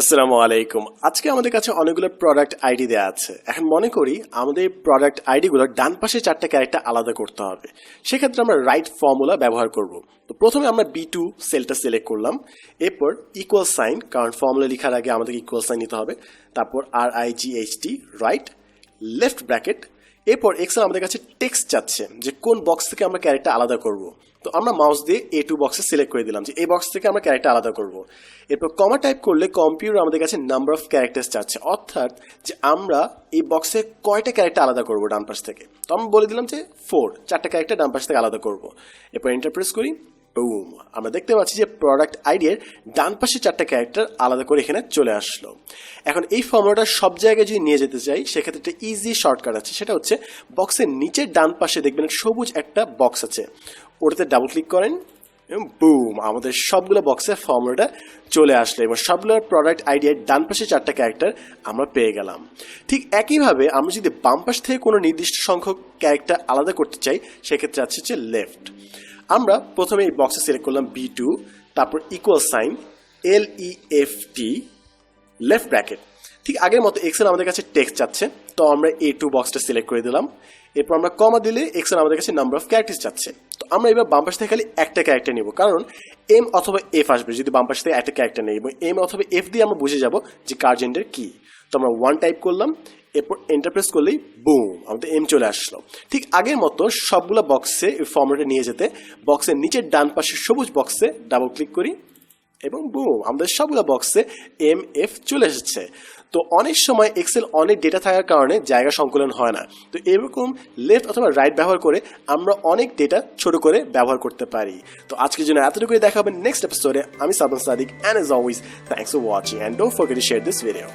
আসসালামু আলাইকুম। আজকে আমাদের কাছে অনেকগুলো প্রোডাক্ট আইডি দেওয়া আছে। এখন মনে করি আমাদের প্রোডাক্ট আইডিগুলো ডান পাশে চারটা ক্যারেক্টার আলাদা করতে হবে। সেক্ষেত্রে আমরা রাইট ফর্মুলা ব্যবহার করব। তো প্রথমে আমরা বি টু সেলটা সিলেক্ট করলাম। এরপর ইকুয়াল সাইন কারণ ফর্মুলা লেখার আগে আমাদের ইকুয়াল সাইন নিতে হবে। তারপর R I G H T right left bracket এরপর এক্সেল আমাদের কাছে টেক্সট চাচ্ছে যে কোন বক্স থেকে আমরা ক্যারেক্টার আলাদা করব। তো আমরা মাউস দিয়ে এ টু বক্সে সিলেক্ট করে দিলাম যে এই বক্স থেকে আমরা ক্যারেক্টার আলাদা করব। এরপর কমা টাইপ করলে কম্পিউটার আমাদের কাছে নাম্বার অফ ক্যারেক্টার্স চাচ্ছে। অর্থাৎ যে আমরা এই বক্সে কয়টা ক্যারেক্টার আলাদা করব ডান পাশ থেকে। তো আমরা বলে দিলাম যে ফোর চারটা ক্যারেক্টার ডান পাশ থেকে আলাদা করব। এরপর ইন্টারপ্রেস করি। বুম আমরা দেখতে পাচ্ছি যে প্রোডাক্ট আইডিয়ার ডান পাশে চারটা ক্যারেক্টার আলাদা করে এখানে চলে আসলো। এখন এই ফর্মুলাটা সব জায়গায় যদি নিয়ে যেতে চাই, সেক্ষেত্রে একটা ইজি শর্টকাট আছে। সেটা হচ্ছে বক্সের নিচের ডান পাশে দেখবেন সবুজ একটা বক্স আছে। ওটাতে ডাবল ক্লিক করেন বুম আমাদের সবগুলো বক্সের ফর্মুলাটা চলে আসলো। এবং সবগুলো প্রোডাক্ট আইডিয়ার ডান পাশে চারটা ক্যারেক্টার আমরা পেয়ে গেলাম। ঠিক একইভাবে আমরা যদি বাম পাশ থেকে কোনো নির্দিষ্ট সংখ্যক ক্যারেক্টার আলাদা করতে চাই, সেক্ষেত্রে আছে হচ্ছে লেফট আমরা প্রথমে এই বক্সে সিলেক্ট করলাম বি টু তারপর equal sign L E F T left bracket ঠিক আগের মতো এক্সেল আমাদের কাছে টেক্সট চাচ্ছে, তো আমরা এ টু বক্সটা সিলেক্ট করে দিলাম। এরপর আমরা কমা দিলে এক্সেল আমাদের কাছে নাম্বার অফ ক্যারেক্টার চাচ্ছে। তো আমরা এবার বাম পাশ থেকে খালি একটা ক্যারেক্টার নিব, কারণ এম অথবা এফ আসবে যদি বাম পাশ থেকে একটা ক্যারেক্টার নেই, এবং এম অথবা এফ দিয়ে আমরা বুঝে যাব যে কার জেন্ডার কি। তো আমরা ওয়ান টাইপ করলাম এরপর এন্টারপ্রেস করলেই বুম আমাদের এম চলে আসলো। ঠিক আগের মতো সবগুলো বক্সে ফর্মেটে নিয়ে যেতে বক্সের নিচের ডান পাশে সবুজ বক্সে ডাবল ক্লিক করি এবং বুম আমাদের সবগুলো বক্সে এম এফ চলে এসেছে। তো অনেক সময় এক্সেল অনেক ডেটা থাকার কারণে জায়গা সংকলন হয় না। তো এরকম লেফট অথবা রাইট ব্যবহার করে আমরা অনেক ডেটা ছোট করে ব্যবহার করতে পারি। তো আজকের জন্য এতটুকুই দেখা হবে নেক্সট এপিসোডে আমি Saban Sadik and as always thanks for watching and don't forget to share this video